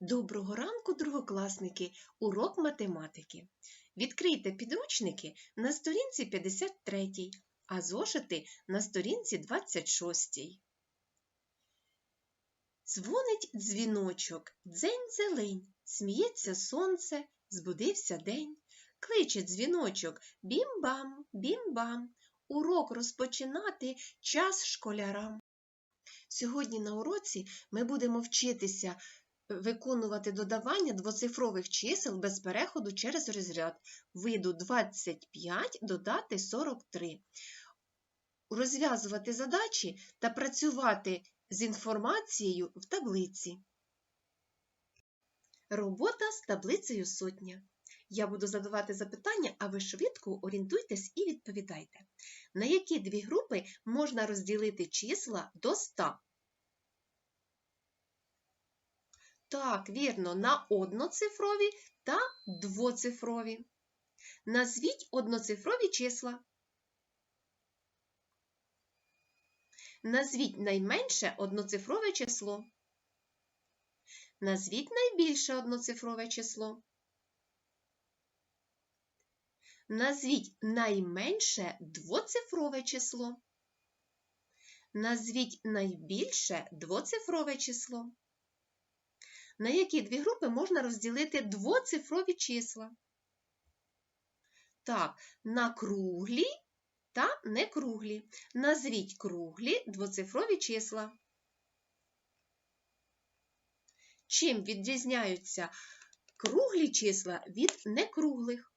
Доброго ранку, другокласники! Урок математики. Відкрийте підручники на сторінці 53, а зошити на сторінці 26. Дзвонить дзвіночок, дзень зелень, сміється сонце, збудився день. Кличе дзвіночок бім-бам, бім-бам. Урок розпочинати час школярам. Сьогодні на уроці ми будемо вчитися виконувати додавання двоцифрових чисел без переходу через розряд виду 25 додати 43. Розв'язувати задачі та працювати з інформацією в таблиці. Робота з таблицею сотня. Я буду задавати запитання, а ви швидко орієнтуйтесь і відповідайте. На які дві групи можна розділити числа до 100? Так, вірно, на одноцифрові та двоцифрові. Назвіть одноцифрові числа. Назвіть найменше одноцифрове число. Назвіть найбільше одноцифрове число. Назвіть найменше двоцифрове число. Назвіть найбільше двоцифрове число. На які дві групи можна розділити двоцифрові числа? Так, на круглі та некруглі. Назвіть круглі двоцифрові числа. Чим відрізняються круглі числа від некруглих?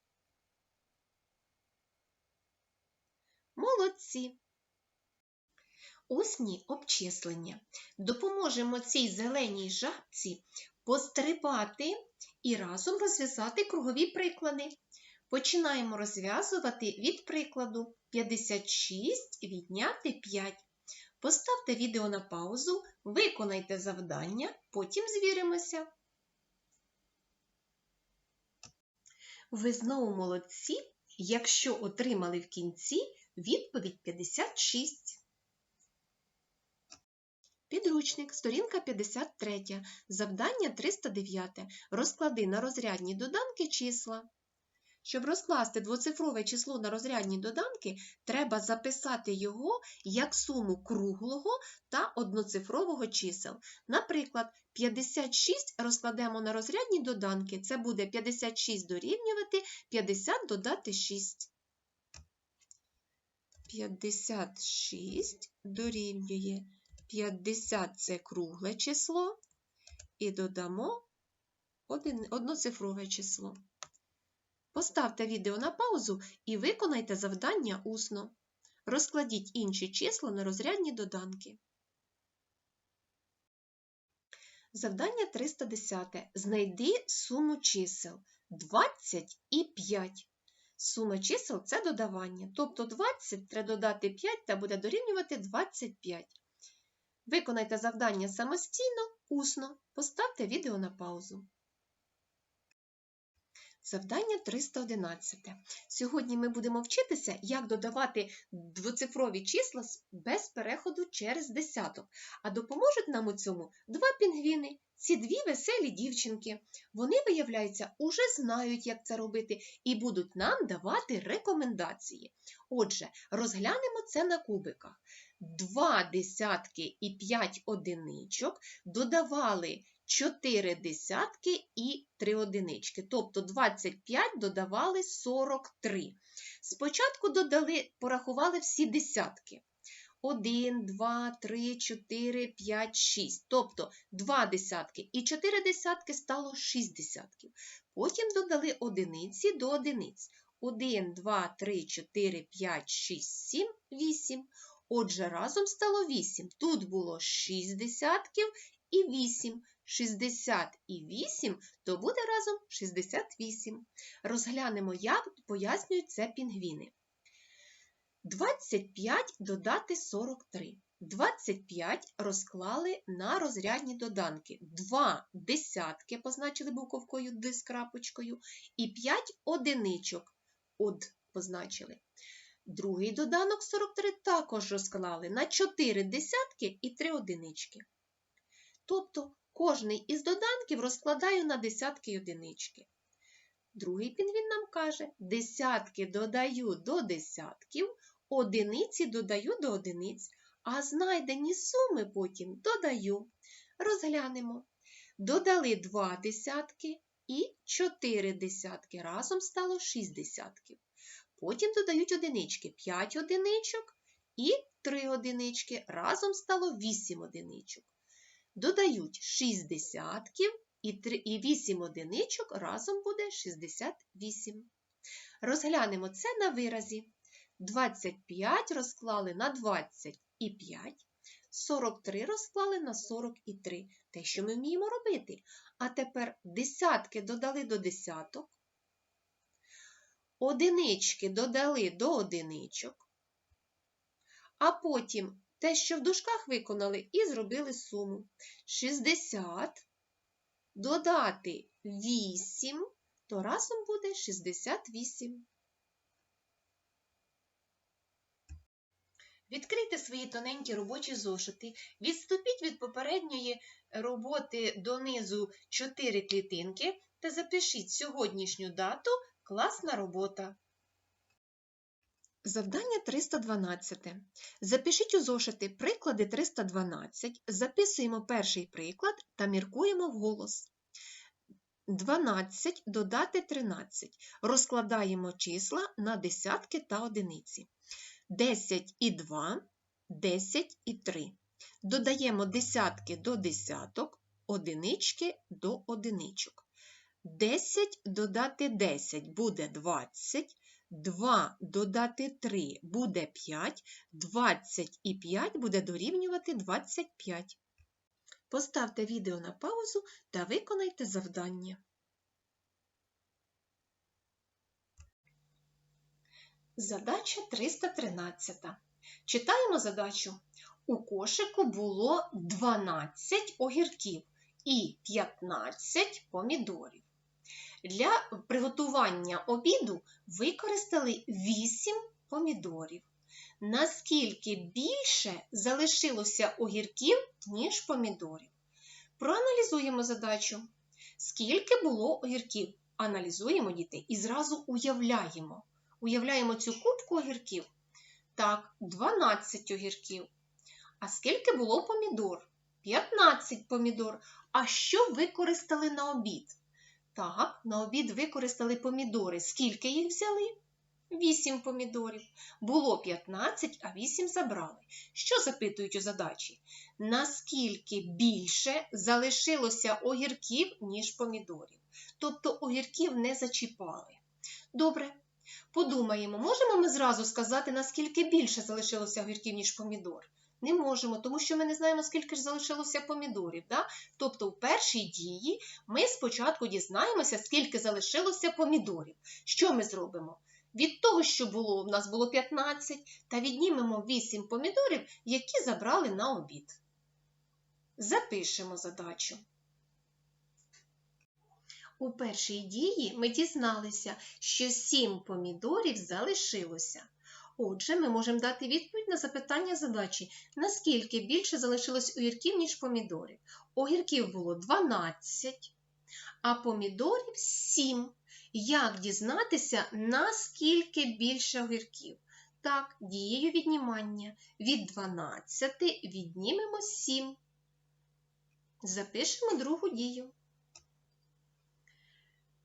Молодці! Усні обчислення. Допоможемо цій зеленій жабці пострибати і разом розв'язати кругові приклади. Починаємо розв'язувати від прикладу 56 відняти 5. Поставте відео на паузу, виконайте завдання, потім звіримося. Ви знову молодці, якщо отримали в кінці відповідь 56. Підручник, сторінка 53, завдання 309. Розклади на розрядні доданки числа. Щоб розкласти двоцифрове число на розрядні доданки, треба записати його як суму круглого та одноцифрового чисел. Наприклад, 56 розкладемо на розрядні доданки, це буде 56 дорівнювати 50 додати 6. 56 дорівнює 50 це кругле число, і додамо одноцифрове число. Поставте відео на паузу і виконайте завдання усно. Розкладіть інші числа на розрядні доданки. Завдання 310. Знайди суму чисел 20 і 5. Сума чисел це додавання. Тобто 20 треба додати 5 та буде дорівнювати 25. Виконайте завдання самостійно, усно. Поставте відео на паузу. Завдання 311. Сьогодні ми будемо вчитися, як додавати двоцифрові числа без переходу через десяток. А допоможуть нам у цьому два пінгвіни. Ці дві веселі дівчинки. Вони, виявляється, уже знають, як це робити, і будуть нам давати рекомендації. Отже, розглянемо це на кубиках. Два десятки і п'ять одиничок додавали 4 десятки і 3 одинички. Тобто 25 додавали 43. Спочатку додали, порахували всі десятки. 1, 2, 3, 4, 5, 6. Тобто 2 десятки і 4 десятки стало 6 десятків. Потім додали одиниці до одиниць. 1, 2, 3, 4, 5, 6, 7, 8. Отже, разом стало 8. Тут було 6 десятків і 8. 60 і 8, то буде разом 68. Розглянемо, як пояснюють це пінгвіни. 25 додати 43. 25 розклали на розрядні доданки. 2 десятки позначили буковкою Д з крапочкою, і 5 одиничок од позначили. Другий доданок 43 також розклали на 4 десятки і 3 одинички. Тобто Кожний із доданків розкладаю на десятки й одинички. Другий пінгвін нам каже, десятки додаю до десятків, одиниці додаю до одиниць, а знайдені суми потім додаю. Розглянемо. Додали два десятки і чотири десятки. Разом стало шість десятків. Потім додають одинички, 5 одиничок і 3 одинички. Разом стало 8 одиничок. Додають 6 десятків і 8 одиничок разом буде 68. Розглянемо це на виразі. 25 розклали на 20 і 5, 43 розклали на 40 і 3. Те, що ми вміємо робити. А тепер десятки додали до десяток, одинички додали до одиничок, а потім те, що в дужках виконали, і зробили суму. 60 додати 8, то разом буде 68. Відкрийте свої тоненькі робочі зошити, відступіть від попередньої роботи донизу 4 клітинки та запишіть сьогоднішню дату класна робота. Завдання 312. Запишіть у зошити приклади 312, записуємо перший приклад та міркуємо вголос. 12 додати 13. Розкладаємо числа на десятки та одиниці. 10 і 2, 10 і 3. Додаємо десятки до десяток, одинички до одиничок. 10 додати 10 буде 20, 2 додати 3 буде 5, 20 і 5 буде дорівнювати 25. Поставте відео на паузу та виконайте завдання. Задача 313. Читаємо задачу. У кошику було 12 огірків і 15 помідорів. Для приготування обіду використали 8 помідорів. Наскільки більше залишилося огірків, ніж помідорів? Проаналізуємо задачу. Скільки було огірків? Аналізуємо діти і зразу уявляємо. Уявляємо цю кубку огірків. Так, 12 огірків. А скільки було помідор? 15 помідор. А що використали на обід? Так, на обід використали помідори. Скільки їх взяли? 8 помідорів. Було 15, а 8 забрали. Що запитують у задачі? Наскільки більше залишилося огірків, ніж помідорів? Тобто огірків не зачіпали. Добре. Подумаємо, можемо ми зразу сказати, наскільки більше залишилося огірків, ніж помідор? Не можемо, тому що ми не знаємо, скільки ж залишилося помідорів. Да? Тобто, в першій дії ми спочатку дізнаємося, скільки залишилося помідорів. Що ми зробимо? Від того, що було, в нас було 15, та віднімемо 8 помідорів, які забрали на обід. Запишемо задачу. У першій дії ми дізналися, що 7 помідорів залишилося. Отже, ми можемо дати відповідь на запитання задачі, наскільки більше залишилось огірків, ніж помідорів. Огірків було 12, а помідорів 7. Як дізнатися, наскільки більше огірків? Так, дією віднімання. Від 12 віднімемо 7. Запишемо другу дію.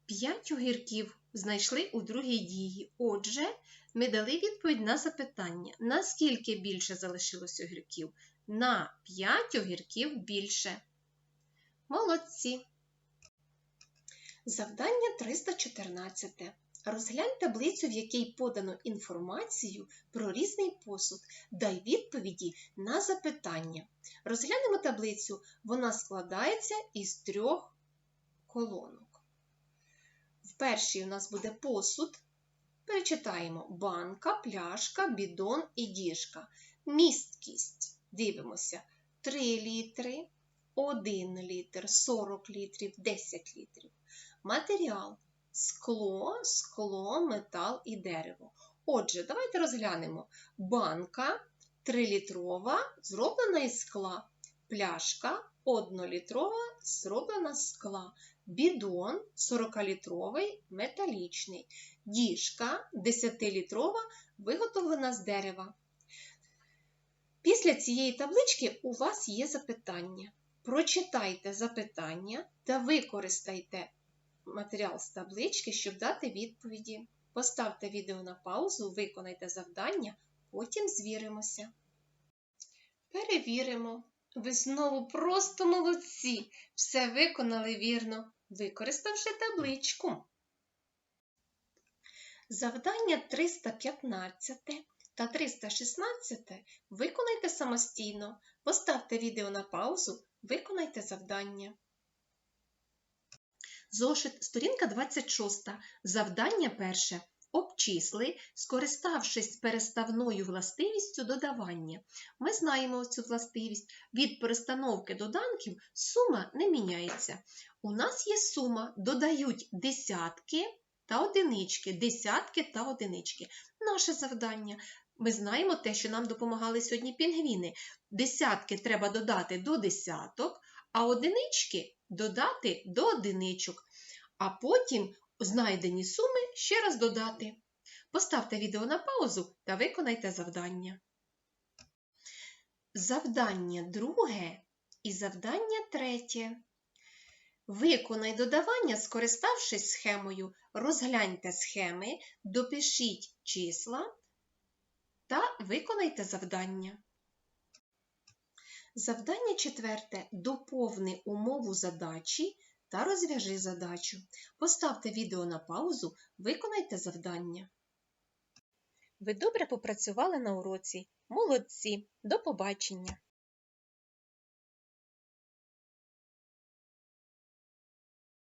5 огірків знайшли у другій дії. Отже, ми дали відповідь на запитання, наскільки більше залишилось огірків? На 5 огірків більше. Молодці. Завдання 314. Розглянь таблицю, в якій подано інформацію про різний посуд. Дай відповіді на запитання. Розглянемо таблицю. Вона складається із трьох колонок. В першій у нас буде посуд. Перечитаємо банка, пляшка, бідон і діжка. Місткість. Дивимося 3 літри, 1 літр, 40 літрів, 10 літрів. Матеріал скло, скло, метал і дерево. Отже, давайте розглянемо. Банка 3-літрова, зроблена із скла. Пляшка 1-літрова зроблена з скла. Бідон 40-літровий металічний. Діжка 10-літрова виготовлена з дерева. Після цієї таблички у вас є запитання. Прочитайте запитання та використайте матеріал з таблички, щоб дати відповіді. Поставте відео на паузу, виконайте завдання, потім звіримося. Перевіримо. Ви знову просто молодці. Все виконали вірно, використавши табличку. Завдання 315 та 316 виконайте самостійно. Поставте відео на паузу, виконайте завдання. Зошит, сторінка 26. Завдання перше. Обчисли, скориставшись переставною властивістю додавання. Ми знаємо цю властивість. Від перестановки доданків сума не міняється. У нас є сума, додають десятки та одинички, десятки та одинички. Наше завдання. Ми знаємо те, що нам допомагали сьогодні пінгвіни. Десятки треба додати до десяток, а одинички додати до одиничок. А потім знайдені суми ще раз додати. Поставте відео на паузу та виконайте завдання. Завдання друге і завдання третє. Виконай додавання, скориставшись схемою. Розгляньте схеми, допишіть числа та виконайте завдання. Завдання четверте. Доповни умову задачі та розв'яжи задачу. Поставте відео на паузу, виконайте завдання. Ви добре попрацювали на уроці. Молодці! До побачення!